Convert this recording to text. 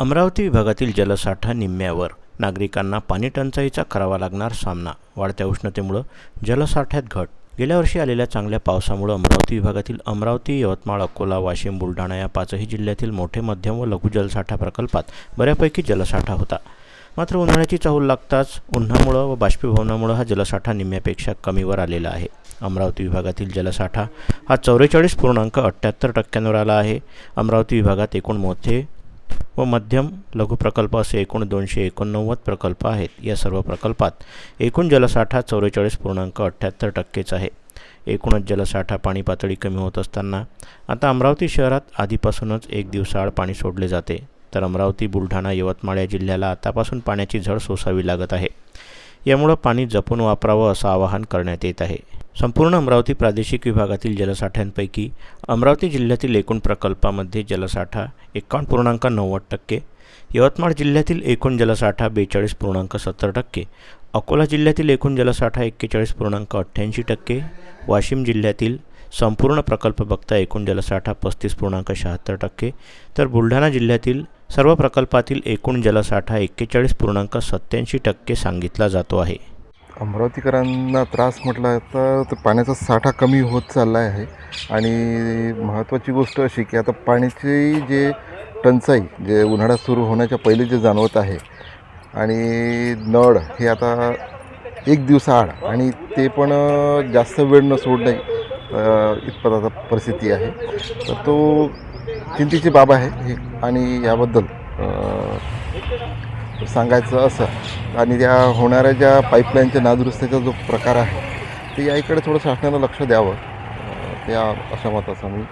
अमरावती विभागातील जलसाठा निम्म्यावर नागरिकांना पाणी टंचाईचा करावा लागणार सामना. वाढत्या उष्णतेमुळं जलसाठ्यात घट. गेल्या वर्षी आलेल्या चांगल्या पावसामुळं अमरावती विभागातील अमरावती यवतमाळ अकोला वाशिम बुलढाणा या पाचही जिल्ह्यातील मोठे मध्यम व लघु जलसाठा प्रकल्पात बऱ्यापैकी जलसाठा होता. मात्र उन्हाळ्याची चाहूल लागताच उन्हामुळं व बाष्पीभवनामुळं हा जलसाठा निम्म्यापेक्षा कमीवर आलेला आहे. अमरावती विभागातील जलसाठा हा चौवेचाळीस पूर्णांक अठ्ठ्याहत्तर टक्क्यांवर आला आहे. अमरावती विभागात एकूण मोठे व मध्यम लघु प्रकल्प असे एकूण दोनशे एकोणनव्वद प्रकल्प आहेत. या सर्व प्रकल्पात एकूण जलसाठा चौवेचाळीस पूर्णांक अठ्ठ्याहत्तर टक्केच आहे. एकूणच जलसाठा पाणी पातळी कमी होत असताना आता अमरावती शहरात आधीपासूनच एक दिवसाआड पाणी सोडले जाते. तर अमरावती बुलढाणा यवतमाळ या जिल्ह्याला आतापासून पाण्याची झड सोसावी लागत आहे. यामुळं पाणी जपून वापरावं असं आवाहन करण्यात येत आहे. संपूर्ण अमरावती प्रादेशिक विभागातील जलसाठ्यांपैकी अमरावती जिल्ह्यातील एकूण प्रकल्पामध्ये जलसाठा एकावन्न पूर्णांक नव्वद टक्के यवतमाळ जिल्ह्यातील एकूण जलसाठा बेचाळीस पूर्णांक सत्तर टक्के अकोला जिल्ह्यातील एकूण जलसाठा एक्केचाळीस पूर्णांक अठ्ठ्याऐंशी टक्के वाशिम जिल्ह्यातील संपूर्ण प्रकल्प बघता एकूण जलसाठा पस्तीस पूर्णांक शहात्तर टक्के तर बुलढाणा जिल्ह्यातील सर्व प्रकल्पातील एकूण जलसाठा एक्केचाळीस पूर्णांक सत्त्याऐंशी टक्के सांगितला जातो आहे. अमरावतीकरांना त्रास म्हटला तर तर पाण्याचा साठा कमी होत चालला आहे. आणि महत्त्वाची गोष्ट अशी की आता पाण्याची जे टंचाई जे उन्हाळा सुरू होण्याच्या पहिले जे जाणवत आहे आणि नळ हे आता एक दिवसाआड आणि ते पण जास्त वेळ न सोडणे इतपत आता परिस्थिती आहे. तर तो चिंतेची बाब आहे आणि याबद्दल सांगायचं असं. आणि त्या होणाऱ्या ज्या पाईपलाईनच्या नादुरुस्तीचा जो प्रकार आहे ते याकडे थोडं शासनानं लक्ष द्यावं. त्या अशा मताचा मी